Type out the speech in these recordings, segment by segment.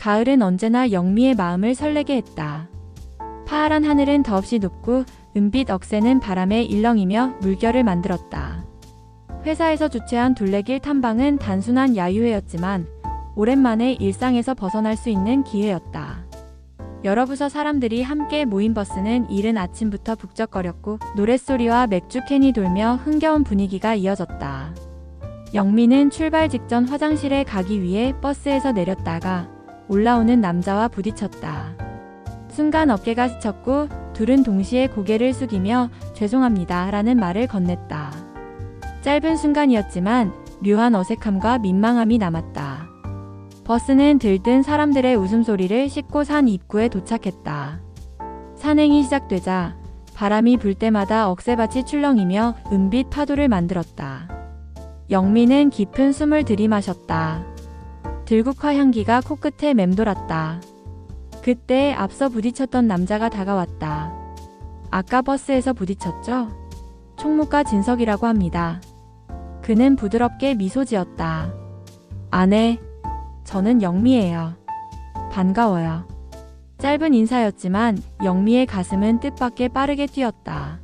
가을은 언제나 영미의 마음을 설레게 했다. 파란 하늘은 더없이 높고 은빛 억새는 바람에 일렁이며 물결을 만들었다. 회사에서 주최한 둘레길 탐방은 단순한 야유회였지만 오랜만에 일상에서 벗어날 수 있는 기회였다. 여러 부서 사람들이 함께 모인 버스는 이른 아침부터 북적거렸고 노랫소리와 맥주 캔이 돌며 흥겨운 분위기가 이어졌다. 영미는 출발 직전 화장실에 가기 위해 버스에서 내렸다가 올라오는 남자와 부딪혔다. 순간 어깨가 스쳤고 둘은 동시에 고개를 숙이며 죄송합니다 라는 말을 건넸다. 짧은 순간이었지만 묘한 어색함과 민망함이 남았다. 버스는 들뜬 사람들의 웃음소리를 싣고 산 입구에 도착했다. 산행이 시작되자 바람이 불 때마다 억새밭이 출렁이며 은빛 파도를 만들었다. 영미는 깊은 숨을 들이마셨다. 들국화 향기가 코끝에 맴돌았다. 그때 앞서 부딪혔던 남자가 다가왔다. 아까 버스에서 부딪혔죠? 총무과 진석이라고 합니다. 그는 부드럽게 미소 지었다. 아네, 저는 영미예요. 반가워요. 짧은 인사였지만 영미의 가슴은 뜻밖의 빠르게 뛰었다.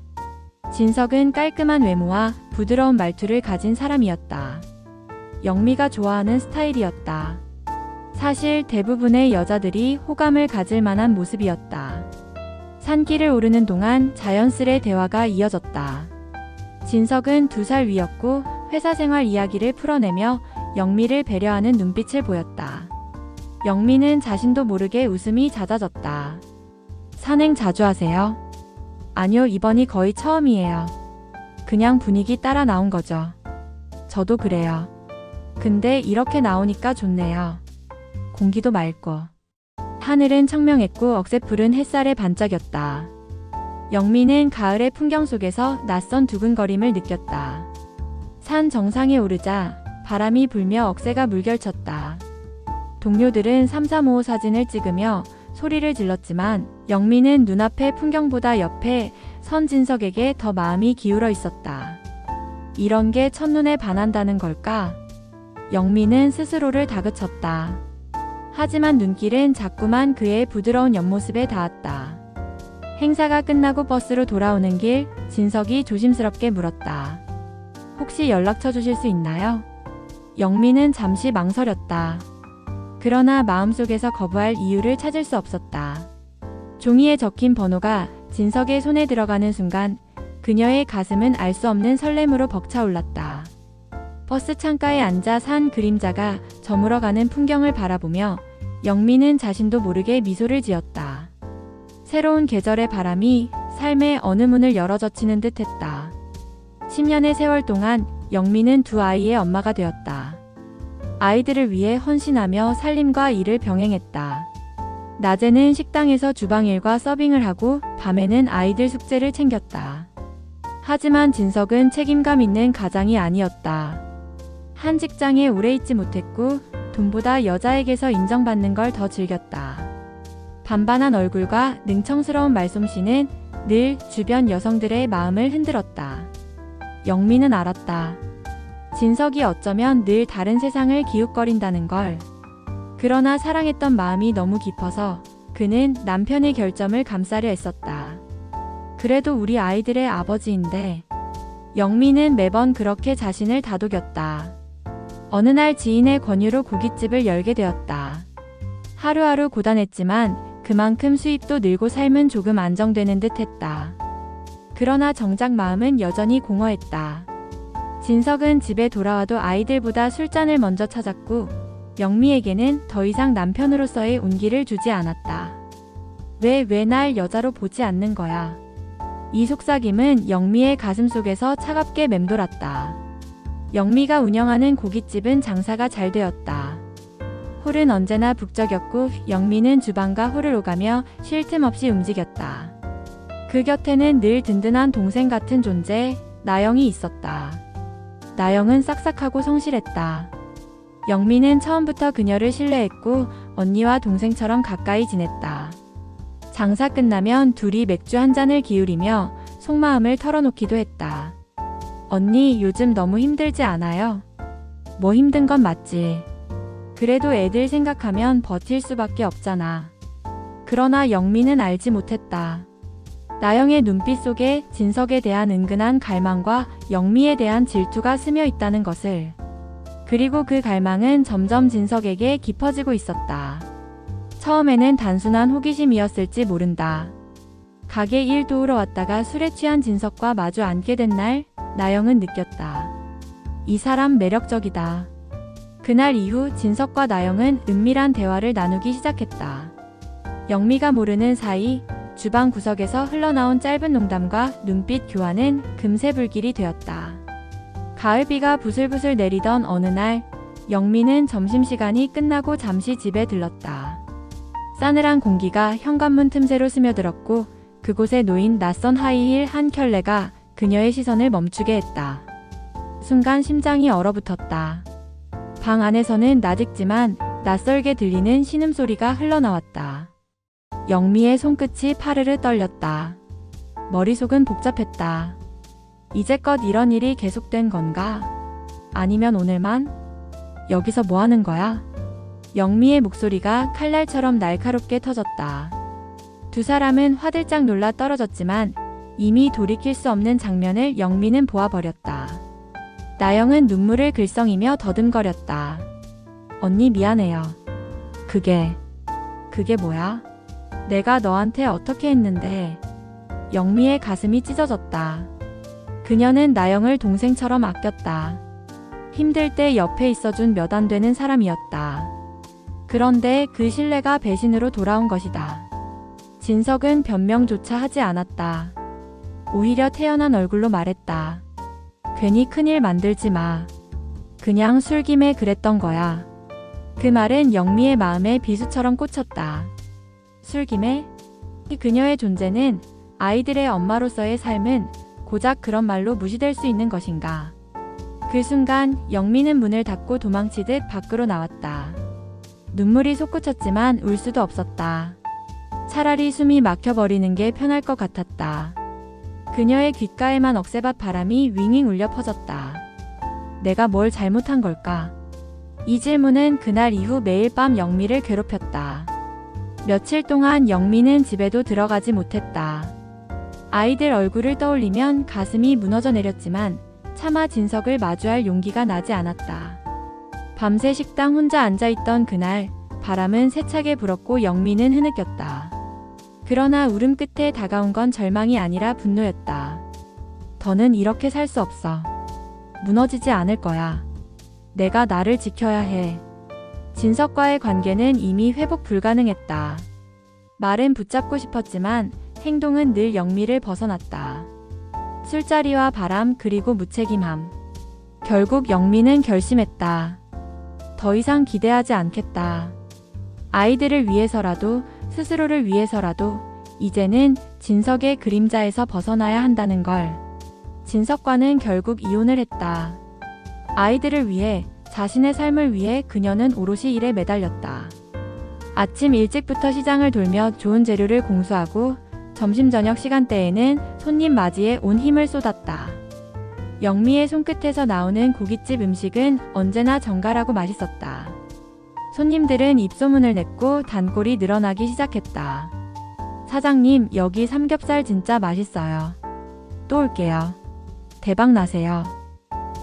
진석은 깔끔한 외모와 부드러운 말투를 가진 사람이었다. 영미가 좋아하는 스타일이었다. 사실 대부분의 여자들이 호감을 가질 만한 모습이었다. 산길을 오르는 동안 자연스레 대화가 이어졌다. 진석은 두 살 위였고 회사 생활 이야기를 풀어내며 영미를 배려하는 눈빛을 보였다. 영미는 자신도 모르게 웃음이 잦아졌다. 산행 자주 하세요? 아니요, 이번이 거의 처음이에요. 그냥 분위기 따라 나온 거죠. 저도 그래요. 근데 이렇게 나오니까 좋네요. 공기도 맑고. 하늘은 청명했고 억새 푸른 햇살에 반짝였다. 영미는 가을의 풍경 속에서 낯선 두근거림을 느꼈다. 산 정상에 오르자 바람이 불며 억새가 물결쳤다. 동료들은 335 사진을 찍으며 소리를 질렀지만 영미는 눈앞의 풍경보다 옆에 선진석에게 더 마음이 기울어 있었다. 이런 게 첫눈에 반한다는 걸까? 영미는 스스로를 다그쳤다. 하지만 눈길은 자꾸만 그의 부드러운 옆모습에 닿았다. 행사가 끝나고 버스로 돌아오는 길, 진석이 조심스럽게 물었다. 혹시 연락처 주실 수 있나요? 영미는 잠시 망설였다. 그러나 마음속에서 거부할 이유를 찾을 수 없었다. 종이에 적힌 번호가 진석의 손에 들어가는 순간 그녀의 가슴은 알 수 없는 설렘으로 벅차올랐다. 버스 창가에 앉아 산 그림자가 저물어가는 풍경을 바라보며 영미는 자신도 모르게 미소를 지었다. 새로운 계절의 바람이 삶의 어느 문을 열어 젖히는 듯 했다. 10년의 세월 동안 영미는 두 아이의 엄마가 되었다. 아이들을 위해 헌신하며 살림과 일을 병행했다. 낮에는 식당에서 주방일과 서빙을 하고 밤에는 아이들 숙제를 챙겼다. 하지만 진석은 책임감 있는 가장이 아니었다. 한 직장에 오래 있지 못했고 돈보다 여자에게서 인정받는 걸 더 즐겼다. 반반한 얼굴과 능청스러운 말솜씨는 늘 주변 여성들의 마음을 흔들었다. 영미는 알았다. 진석이 어쩌면 늘 다른 세상을 기웃거린다는 걸. 그러나 사랑했던 마음이 너무 깊어서 그는 남편의 결점을 감싸려 했었다. 그래도 우리 아이들의 아버지인데 영미는 매번 그렇게 자신을 다독였다. 어느 날 지인의 권유로 고깃집을 열게 되었다. 하루하루 고단했지만 그만큼 수입도 늘고 삶은 조금 안정되는 듯 했다. 그러나 정작 마음은 여전히 공허했다. 진석은 집에 돌아와도 아이들보다 술잔을 먼저 찾았고 영미에게는 더 이상 남편으로서의 온기를 주지 않았다. 왜 왜 날 여자로 보지 않는 거야? 이 속삭임은 영미의 가슴 속에서 차갑게 맴돌았다. 영미가 운영하는 고깃집은 장사가 잘 되었다. 홀은 언제나 북적였고 영미는 주방과 홀을 오가며 쉴 틈 없이 움직였다. 그 곁에는 늘 든든한 동생 같은 존재, 나영이 있었다. 나영은 싹싹하고 성실했다. 영미는 처음부터 그녀를 신뢰했고 언니와 동생처럼 가까이 지냈다. 장사 끝나면 둘이 맥주 한 잔을 기울이며 속마음을 털어놓기도 했다. 언니 요즘 너무 힘들지 않아요? 뭐 힘든 건 맞지. 그래도 애들 생각하면 버틸 수밖에 없잖아. 그러나 영미는 알지 못했다. 나영의 눈빛 속에 진석에 대한 은근한 갈망과 영미에 대한 질투가 스며 있다는 것을. 그리고 그 갈망은 점점 진석에게 깊어지고 있었다. 처음에는 단순한 호기심이었을지 모른다. 가게 일 도우러 왔다가 술에 취한 진석과 마주 앉게 된 날, 나영은 느꼈다. 이 사람 매력적이다. 그날 이후 진석과 나영은 은밀한 대화를 나누기 시작했다. 영미가 모르는 사이 주방 구석에서 흘러나온 짧은 농담과 눈빛 교환은 금세 불길이 되었다. 가을비가 부슬부슬 내리던 어느 날, 영미는 점심시간이 끝나고 잠시 집에 들렀다. 싸늘한 공기가 현관문 틈새로 스며들었고, 그곳에 놓인 낯선 하이힐 한 켤레가 그녀의 시선을 멈추게 했다. 순간 심장이 얼어붙었다. 방 안에서는 나직지만 낯설게 들리는 신음소리가 흘러나왔다. 영미의 손끝이 파르르 떨렸다. 머릿속은 복잡했다. 이제껏 이런 일이 계속된 건가? 아니면 오늘만? 여기서 뭐 하는 거야? 영미의 목소리가 칼날처럼 날카롭게 터졌다. 두 사람은 화들짝 놀라 떨어졌지만 이미 돌이킬 수 없는 장면을 영미는 보아버렸다. 나영은 눈물을 글썽이며 더듬거렸다. 언니 미안해요. 그게, 그게 뭐야? 내가 너한테 어떻게 했는데. 영미의 가슴이 찢어졌다. 그녀는 나영을 동생처럼 아꼈다. 힘들 때 옆에 있어준 몇 안 되는 사람이었다. 그런데 그 신뢰가 배신으로 돌아온 것이다. 진석은 변명조차 하지 않았다. 오히려 태연한 얼굴로 말했다. 괜히 큰일 만들지 마. 그냥 술김에 그랬던 거야. 그 말은 영미의 마음에 비수처럼 꽂혔다. 술김에? 그녀의 존재는 아이들의 엄마로서의 삶은 고작 그런 말로 무시될 수 있는 것인가. 그 순간 영미는 문을 닫고 도망치듯 밖으로 나왔다. 눈물이 솟구쳤지만 울 수도 없었다. 차라리 숨이 막혀버리는 게 편할 것 같았다. 그녀의 귓가에만 억새밭 바람이 윙윙 울려 퍼졌다. 내가 뭘 잘못한 걸까? 이 질문은 그날 이후 매일 밤 영미를 괴롭혔다. 며칠 동안 영미는 집에도 들어가지 못했다. 아이들 얼굴을 떠올리면 가슴이 무너져 내렸지만 차마 진석을 마주할 용기가 나지 않았다. 밤새 식당 혼자 앉아있던 그날 바람은 세차게 불었고 영미는 흐느꼈다. 그러나 울음 끝에 다가온 건 절망이 아니라 분노였다. 더는 이렇게 살 수 없어. 무너지지 않을 거야. 내가 나를 지켜야 해. 진석과의 관계는 이미 회복 불가능했다. 말은 붙잡고 싶었지만 행동은 늘 영미를 벗어났다. 술자리와 바람 그리고 무책임함. 결국 영미는 결심했다. 더 이상 기대하지 않겠다. 아이들을 위해서라도 스스로를 위해서라도 이제는 진석의 그림자에서 벗어나야 한다는 걸. 진석과는 결국 이혼을 했다. 아이들을 위해 자신의 삶을 위해 그녀는 오롯이 일에 매달렸다. 아침 일찍부터 시장을 돌며 좋은 재료를 공수하고 점심 저녁 시간대에는 손님 맞이에 온 힘을 쏟았다. 영미의 손끝에서 나오는 고깃집 음식은 언제나 정갈하고 맛있었다. 손님들은 입소문을 냈고 단골이 늘어나기 시작했다. 사장님, 여기 삼겹살 진짜 맛있어요. 또 올게요. 대박 나세요.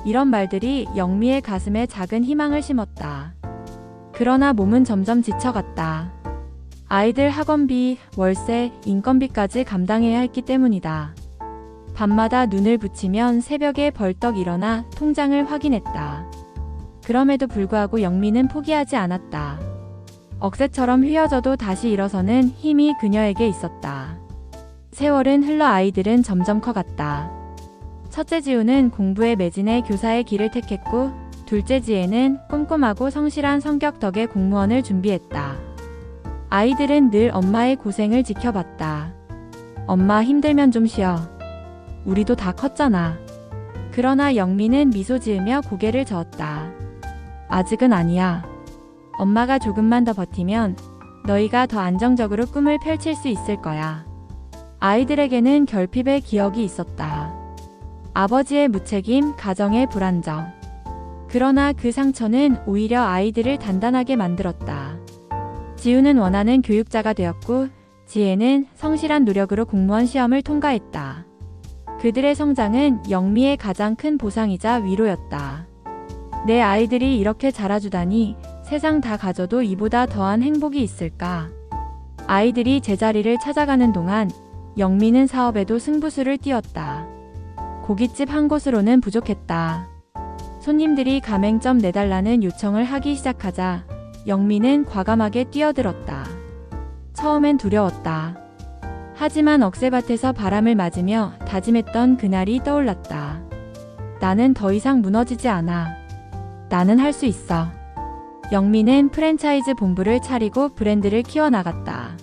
이런 말들이 영미의 가슴에 작은 희망을 심었다. 그러나 몸은 점점 지쳐갔다. 아이들 학원비, 월세, 인건비까지 감당해야 했기 때문이다. 밤마다 눈을 붙이면 새벽에 벌떡 일어나 통장을 확인했다. 그럼에도 불구하고 영미는 포기하지 않았다. 억새처럼 휘어져도 다시 일어서는 힘이 그녀에게 있었다. 세월은 흘러 아이들은 점점 커갔다. 첫째 지우는 공부에 매진해 교사의 길을 택했고, 둘째 지혜는 꼼꼼하고 성실한 성격 덕에 공무원을 준비했다. 아이들은 늘 엄마의 고생을 지켜봤다. 엄마 힘들면 좀 쉬어. 우리도 다 컸잖아. 그러나 영미는 미소 지으며 고개를 저었다. 아직은 아니야. 엄마가 조금만 더 버티면 너희가 더 안정적으로 꿈을 펼칠 수 있을 거야. 아이들에게는 결핍의 기억이 있었다. 아버지의 무책임, 가정의 불안정. 그러나 그 상처는 오히려 아이들을 단단하게 만들었다. 지우는 원하는 교육자가 되었고 지혜는 성실한 노력으로 공무원 시험을 통과했다. 그들의 성장은 영미의 가장 큰 보상이자 위로였다. 내 아이들이 이렇게 자라주다니 세상 다 가져도 이보다 더한 행복이 있을까? 아이들이 제자리를 찾아가는 동안 영미는 사업에도 승부수를 띄웠다. 고깃집 한 곳으로는 부족했다. 손님들이 가맹점 내달라는 요청을 하기 시작하자 영미는 과감하게 뛰어들었다. 처음엔 두려웠다. 하지만 억새밭에서 바람을 맞으며 다짐했던 그날이 떠올랐다. 나는 더 이상 무너지지 않아. 나는 할 수 있어. 영미는 프랜차이즈 본부를 차리고 브랜드를 키워나갔다.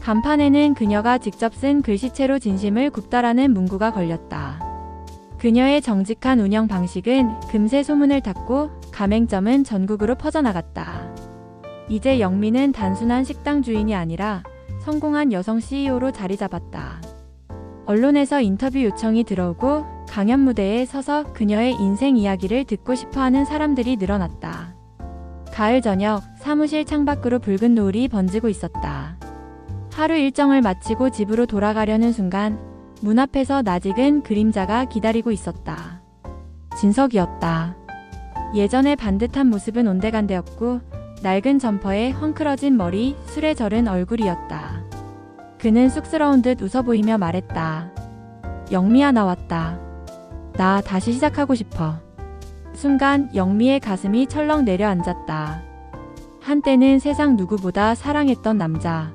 간판에는 그녀가 직접 쓴 글씨체로 진심을 굽다라는 문구가 걸렸다. 그녀의 정직한 운영 방식은 금세 소문을 탔고 가맹점은 전국으로 퍼져나갔다. 이제 영미는 단순한 식당 주인이 아니라 성공한 여성 CEO로 자리 잡았다. 언론에서 인터뷰 요청이 들어오고 강연 무대에 서서 그녀의 인생 이야기를 듣고 싶어 하는 사람들이 늘어났다. 가을 저녁 사무실 창밖으로 붉은 노을이 번지고 있었다. 하루 일정을 마치고 집으로 돌아가려는 순간 문 앞에서 낯익은 그림자가 기다리고 있었다. 진석이었다. 예전의 반듯한 모습은 온데간데였고 낡은 점퍼에 헝클어진 머리, 술에 절은 얼굴이었다. 그는 쑥스러운 듯 웃어 보이며 말했다. 영미야 나왔다. 나 다시 시작하고 싶어. 순간 영미의 가슴이 철렁 내려앉았다. 한때는 세상 누구보다 사랑했던 남자.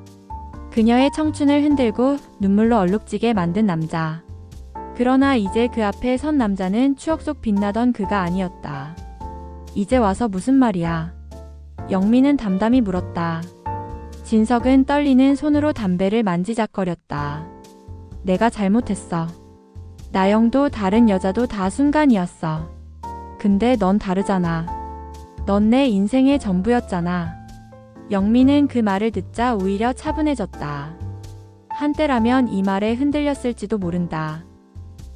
그녀의 청춘을 흔들고 눈물로 얼룩지게 만든 남자. 그러나 이제 그 앞에 선 남자는 추억 속 빛나던 그가 아니었다. 이제 와서 무슨 말이야? 영미는 담담히 물었다. 진석은 떨리는 손으로 담배를 만지작거렸다. 내가 잘못했어. 나영도 다른 여자도 다 순간이었어. 근데 넌 다르잖아. 넌 내 인생의 전부였잖아. 영미는 그 말을 듣자 오히려 차분해졌다. 한때라면 이 말에 흔들렸을지도 모른다.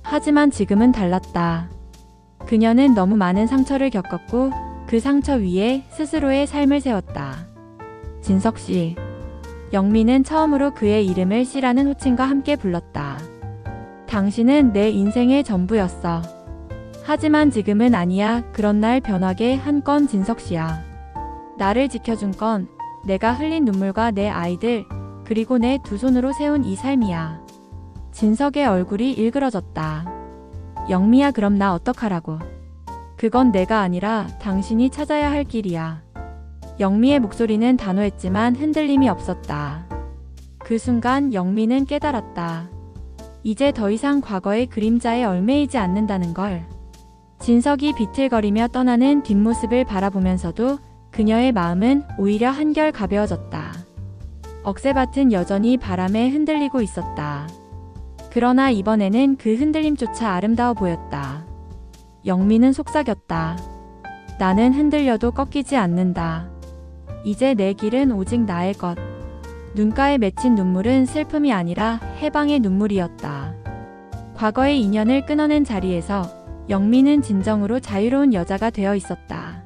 하지만 지금은 달랐다. 그녀는 너무 많은 상처를 겪었고 그 상처 위에 스스로의 삶을 세웠다. 진석 씨. 영미는 처음으로 그의 이름을 씨라는 호칭과 함께 불렀다. 당신은 내 인생의 전부였어. 하지만 지금은 아니야. 그런 날 변하게 한 건 진석 씨야. 나를 지켜준 건 내가 흘린 눈물과 내 아이들, 그리고 내 두 손으로 세운 이 삶이야. 진석의 얼굴이 일그러졌다. 영미야, 그럼 나 어떡하라고. 그건 내가 아니라 당신이 찾아야 할 길이야. 영미의 목소리는 단호했지만 흔들림이 없었다. 그 순간 영미는 깨달았다. 이제 더 이상 과거의 그림자에 얽매이지 않는다는 걸. 진석이 비틀거리며 떠나는 뒷모습을 바라보면서도 그녀의 마음은 오히려 한결 가벼워졌다. 억새밭은 여전히 바람에 흔들리고 있었다. 그러나 이번에는 그 흔들림조차 아름다워 보였다. 영미는 속삭였다. 나는 흔들려도 꺾이지 않는다. 이제 내 길은 오직 나의 것. 눈가에 맺힌 눈물은 슬픔이 아니라 해방의 눈물이었다. 과거의 인연을 끊어낸 자리에서 영미는 진정으로 자유로운 여자가 되어 있었다.